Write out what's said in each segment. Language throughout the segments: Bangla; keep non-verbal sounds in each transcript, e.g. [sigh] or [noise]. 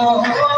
Oh,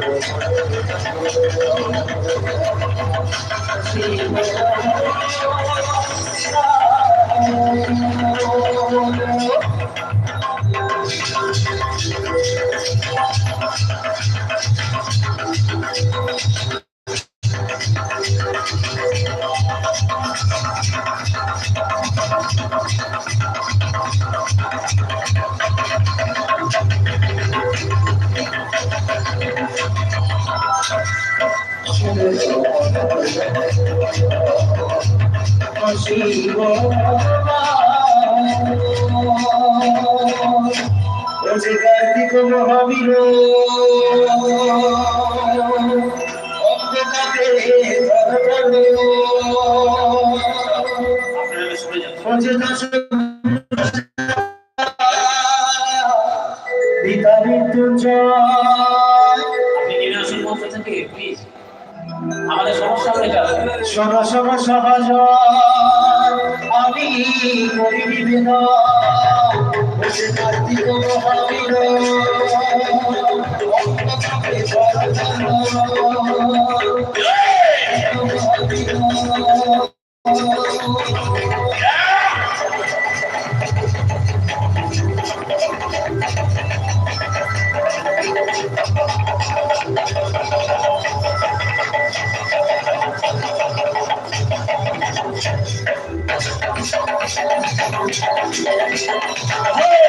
সর্বকাজে কার্তিক মহাবীর অন্ধকারে আপনারা সরে যান পিতা মৃত্যুঞ্জয় আপনি নিরাশন মঞ্চ থেকে প্লিজ আমাদের সমস্যা হয়ে যাবে সভা সভা সমাজ আমি করি নিবেদন বসে Kartik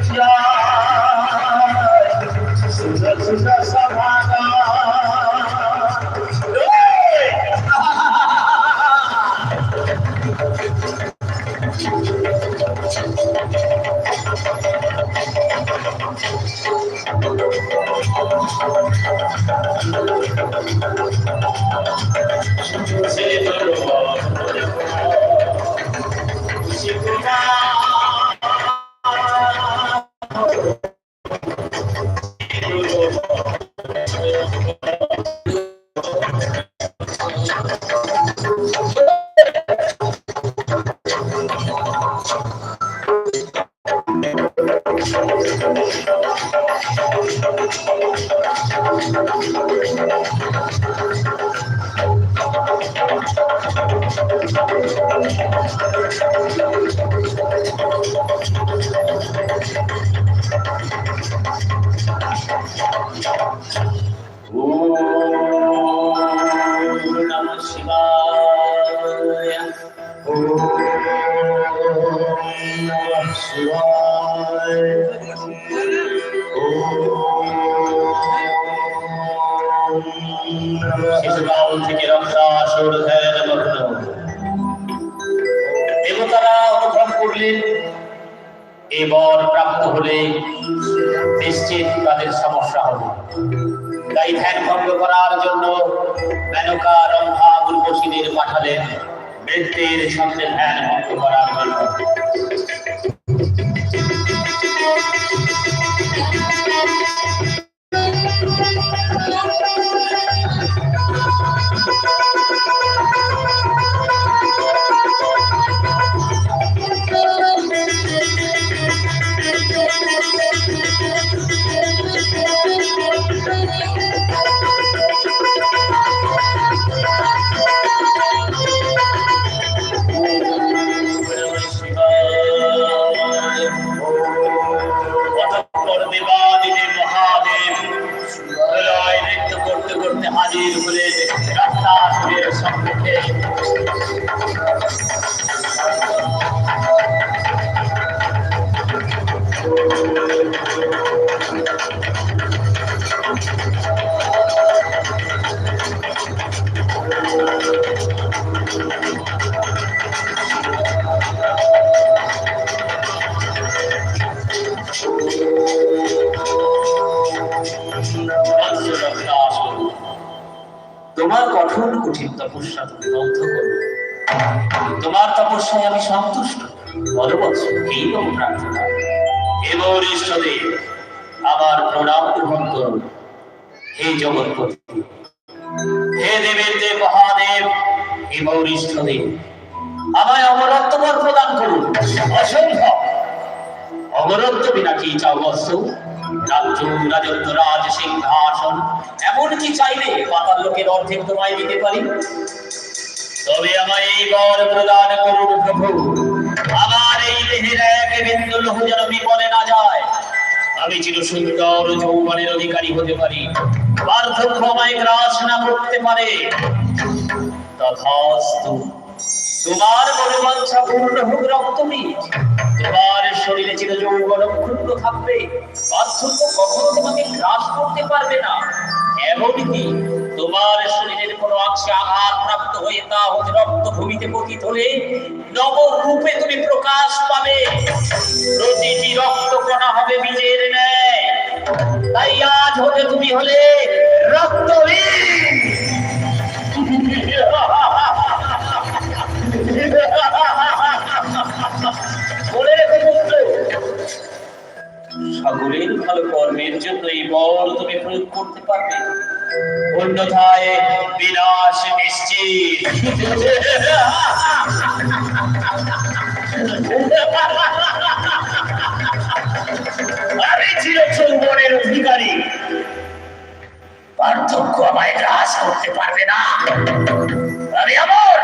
mundiais, sucesso dessa vaga. Thank you. এ বর প্রাপ্ত হলে নিশ্চিত তাদের সমস্যা হবে। তাই ধ্যান ভঙ্গ করার জন্য মেনকা রম্ভা উর্বশীদের পাঠালেন বৃত্তের সঙ্গে ধ্যান ভঙ্গ করার জন্য। অতঃপর বলবৎস এই রকম প্রার্থনা। হে গৌরীশ্বদেব আমার প্রণাম গ্রহণ করুন। হে জগৎপতি, হে দেবের দেব মহাদেব, হে গৌরীষ্ঠদেব আমায় অমরত্ব বর প্রদান করুন। অসম্ভব। অমরত্ব বিনা কি চাও বৎস? রাজ্য রাজত্ব, রাজ, সিংহাসন এমন কি চাইলে পাতাল লোকের অর্ধেক তোমায় দিতে পারি। তবে আমায় এই বর প্রদান করুন প্রভু। আমি চির সুন্দর যৌবনের অধিকারী হতে পারি। বার্ধক্য গ্রাস না করতে পারে। তথাস্তু তোমার মনোবাঞ্ছা পূর্ণ হোক রক্তবীজ। তোমার শরীরে চির যৌবন অক্ষুণ্ণ থাকবে। বার্ধক্য কখনো তোমাকে গ্রাস করতে পারবে না। এমনকি তোমার শরীরের কোনো অংশে আঘাত প্রাপ্ত হয়ে তা হতে রক্ত ভূমিতে পতিত হলে নব রূপে তুমি প্রকাশ পাবে। প্রতিটি রক্ত কণা হবে বীজের ন্যায়। তাই আজ হতে তুমি হলে রক্তবীজ। [laughs] সকলের ভালো কর্মের জন্য এই বল তুমি প্রয়োগ করতে পারবে। অন্যথায় বিনাশ নিশ্চিত। আমি ছিল চৌবনের অধিকারী পার্থক্য আমায় গ্রাস করতে পারবে না। আমি আমর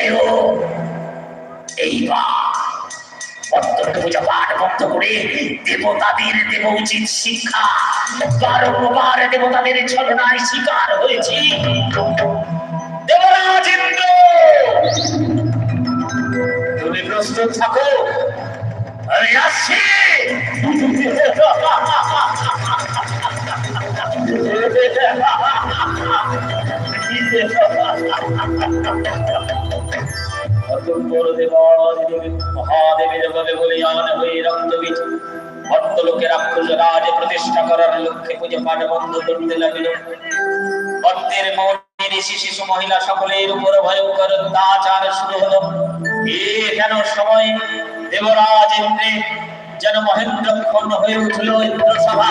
যেও এইবার অত্যন্ত পূজা পাঠ করে দেবতাদের দেব উচিত শিক্ষা। বারংবার দেবতাদের ছলনায় শিকার হয়েছি। দেবরাজ ইন্দ্র! তুমি প্রস্তুত থাকো। আমি আসছি। অতঃপর [laughs] দেবাদিদেব মহাদেবের প্রতিষ্ঠা করার লক্ষ্যে পুজো পাঠ বন্ধ করতে লাগিল। ভক্তের মনে শিশু মহিলা সকলের উপর ভয়ঙ্কর অত্যাচার শুরু হলো। এ কেন সময়? দেবরাজ ইন্দ্রে, যেন মহেন্দ্র ক্ষণ হয়ে উঠল ইন্দ্র সভা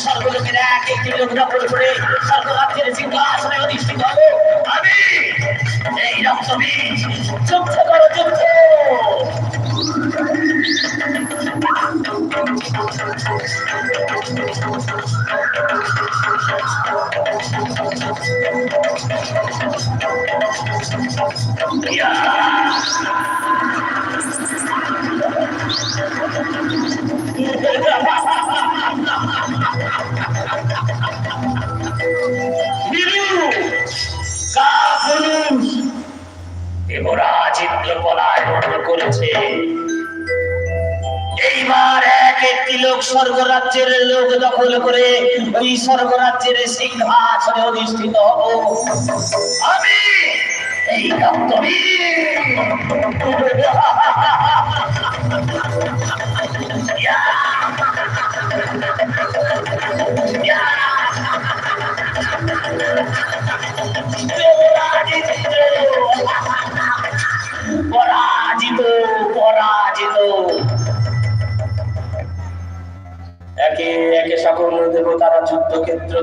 স্বর্গলোকের এক একটি লোক দখল করে স্বর্গরাজ্যের সিংহাসনে অধিষ্ঠিত হব আমি এই রক্তবীজ যুদ্ধ করো, যুদ্ধ! বীরু, কাপুরুষ, দেবরাজ ইন্দ্র পলায়ন করেছে। এইবার এক একটি লোক স্বর্গরাজ্যের লোক দখল করে ওই স্বর্গরাজ্যের সিংহাসনে অধিষ্ঠিত হব। আমি এই পরাজিত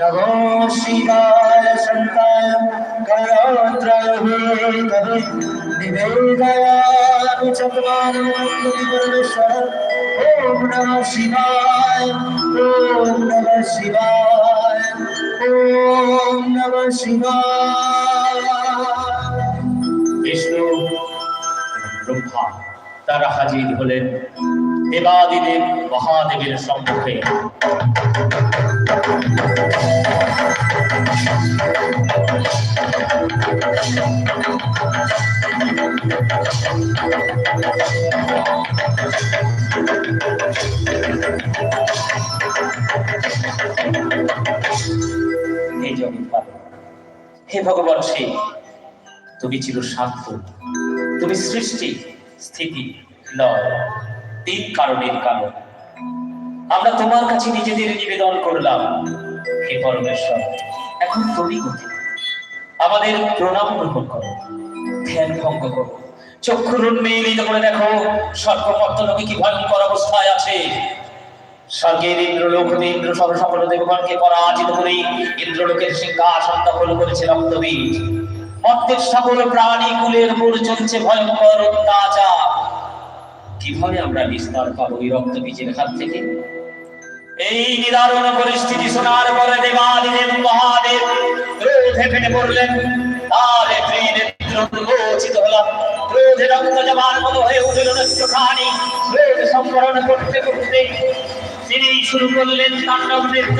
नमो शिवाय शन्ताय करोत्रये कवि निवेदयामि चत्वारमण्डलिपरमेश्वर ॐ नमः शिवाय ॐ नमः शिवाय ॐ नमः शिवाय বিষ্ণু ব্রহ্মা তারা হাজির হলেন দেবাদিদেব মহাদেবের সম্মুখে হে ভগবান শিব তুমি চির শান্ত। তুমি সৃষ্টি স্থিতি লয়। তিন কারণের কারণ। আমরা তোমার কাছে নিজেদের নিবেদন করলাম। হে পরমেশ্বর, এখন তুমি আমাদের প্রণাম গ্রহণ করো। ধ্যান ভঙ্গ করো। চক্ষুর উন্মেলিত করে দেখো সর্বপত্তলোকে কি ভয়ঙ্কর অবস্থায় আছে। স্বর্গের ইন্দ্রলোক হতে ইন্দ্র সব সকল দেবগণকে পরাজিত করে ইন্দ্রলোকের সিংহাসন দখল করেছে রক্তবীজ। মর্তের সকল প্রাণী কুলের উপর চলছে ভয়ঙ্কর অত্যাচার। কীভাবে আমরা নিস্তার পাবো ওই রক্তবীজের হাত থেকে? এই নিদারুণ পরিস্থিতি শোনার পরে দেবাদিদেব মহাদেব রোধে ফেটে পড়লেন। তার ত্রিনেত্র উন্মোচিত হলাম। রোধে রক্ত জমার মতো হয়ে উঠল নৃত্যখানি রোধ সম্বরণ করতে করতে তিনি শুরু করলেন তাণ্ডব নৃত্য।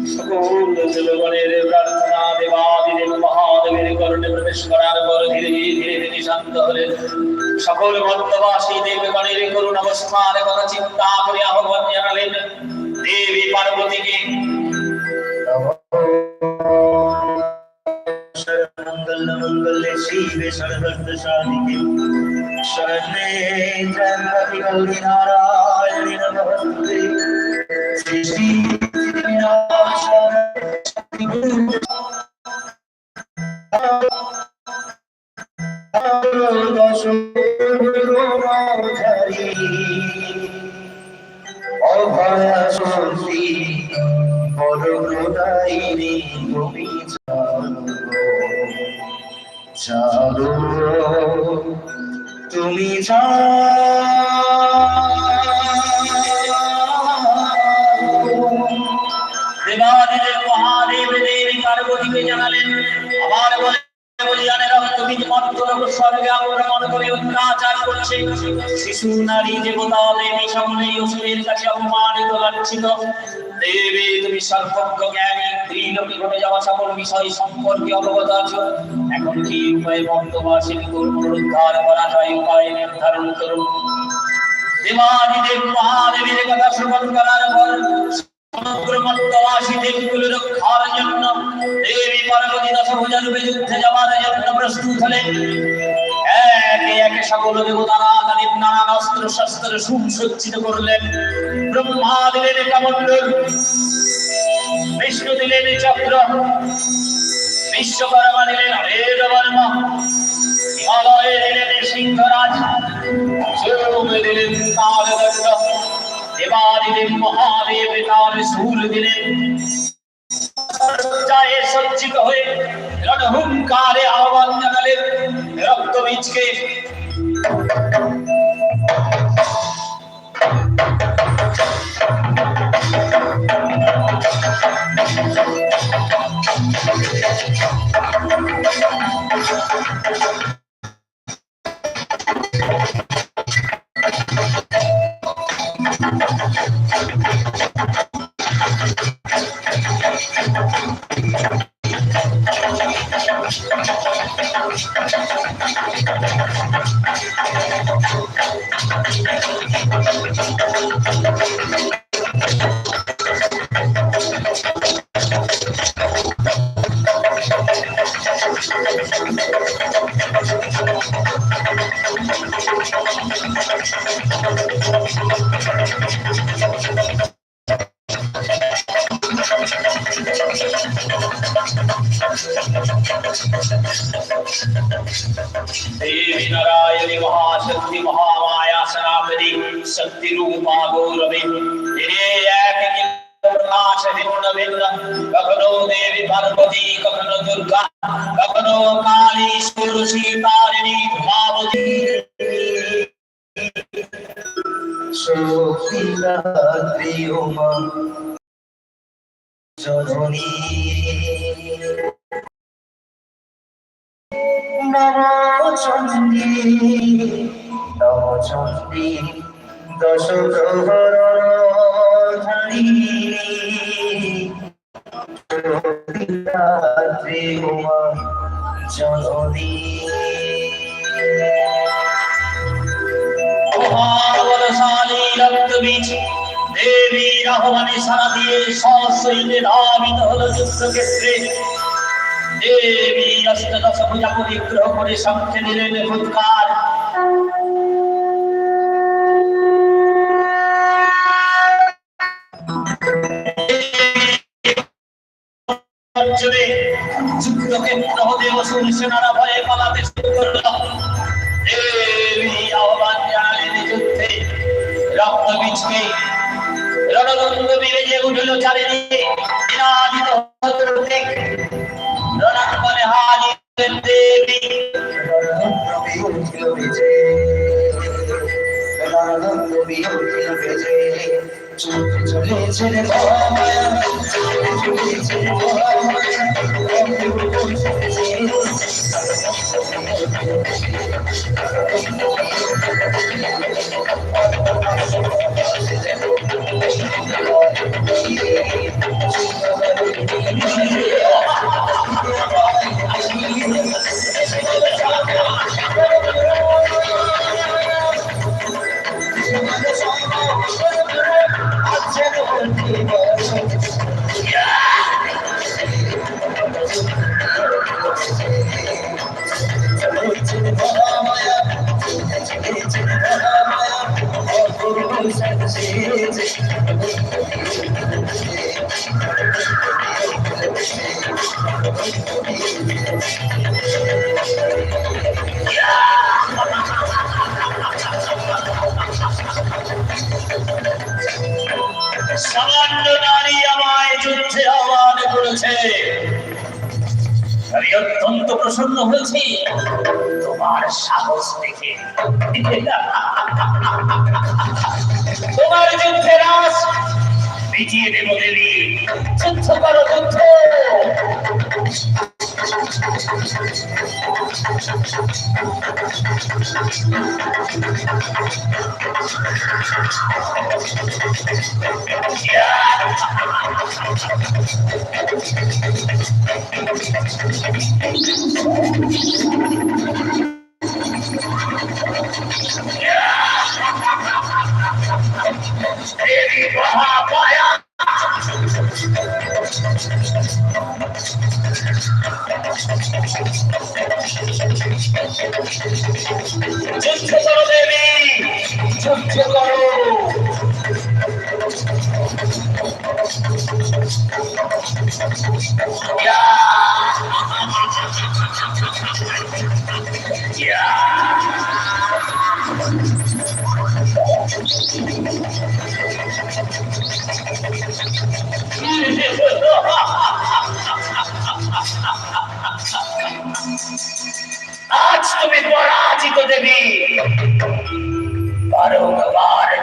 জনগণের প্রার্থনা, দেবাদিদেব মহাদেবের করণে প্রবেশ করার পর ধীরে ধীরে ধীরে শান্ত হলেন। সকল ভক্তবাসী দেবগণের করুণ অবস্থার কথা চিন্তা করে আহ্বান জানালেন, দেবী পার্বতীকে মঙ্গল মঙ্গল শিবে সর্বত্র সাধিকে শরণে ত্র্যম্বকে গৌরী Seçtiğimiz günahları লাঞ্ছিত দেবী, তুমি সর্বজ্ঞ জ্ঞানী ত্রিলোকে ঘটে যাওয়া সকল বিষয় সম্পর্কে অবগত আছো। এখন কি উপায় বর্তবাসীর পুনরুদ্ধার করা যায়, উপায় নির্ধারণ করুন। দেবাদিদেব মহাদেবের কথা শ্রবণ করার পর দেবী পার্বতী দশভুজা রূপে যুদ্ধে যাওয়ার জন্য প্রস্তুত হলেন। একে একে সকল দেবতারা সুসজ্জিত করলেন। ব্রহ্মা দিলেন কামণ্ডল বিষ্ণু দিলেন চক্র। বিশ্বকর্মা দিলেন বেদ বর্মা। হিমালয়ে দিলেন সিংহরাজ। সোমে দিলেন মহাদেব, তার সুর দিলেন। Thank you. জননী নম চণ্ডী নম চণ্ডী দশ প্রহর ধারী সখিলাদ্রি দেবী আহ্বানে সারা দিয়ে সশৈলে ধাবিত হল যুদ্ধক্ষেত্রে। দেবী অষ্টদশ পূজা পরিগ্রহ করে সামনে দিলেন ফুৎকার হতে অসুর সেনারা ভয়ে পালাতে শুরু করল। দেবী আহ্বান জানালেন যুদ্ধে রক্তবীজকে রণগঙ্গ বিবেজে উঠল চারিদিকে বিনাজিত হতরুকে রণাঙ্গনে হাজির দেবী। রণগঙ্গ বিবেজে বেজে চলে চলে মায়া চলে চলে মায়া সামান্য নারী আমায় যুদ্ধে আহ্বান করেছে। আমি অত্যন্ত প্রসন্ন হয়েছি। তোমার সাহস দেখে। তোমার যুদ্ধে রাস বিজিয়ে দেব দেবী। যুদ্ধ করো যুদ্ধ। দেবী মহামায়া যুদ্ধ করো দেবী যুদ্ধ করো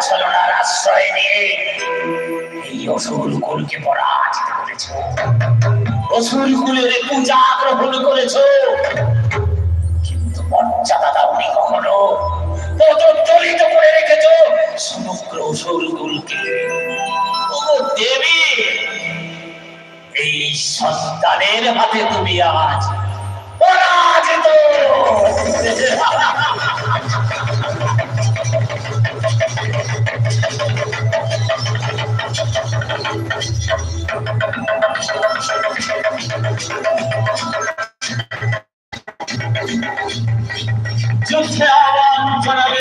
ছলনার আশ্রয় নিয়ে। এই অসুর কুলকে পরাজিত করেছ। অসুর কুলের পূজা গ্রহণ করেছ। কিন্তু মর্যাদা দাওনি কখনো? পদদলিত করে রেখেছ সমগ্র অসুর কুলকে। দেবী, এই সন্তানের হাতে তুমি আজ পরাজিত। যুদ্ধে আহ্বান জানাবে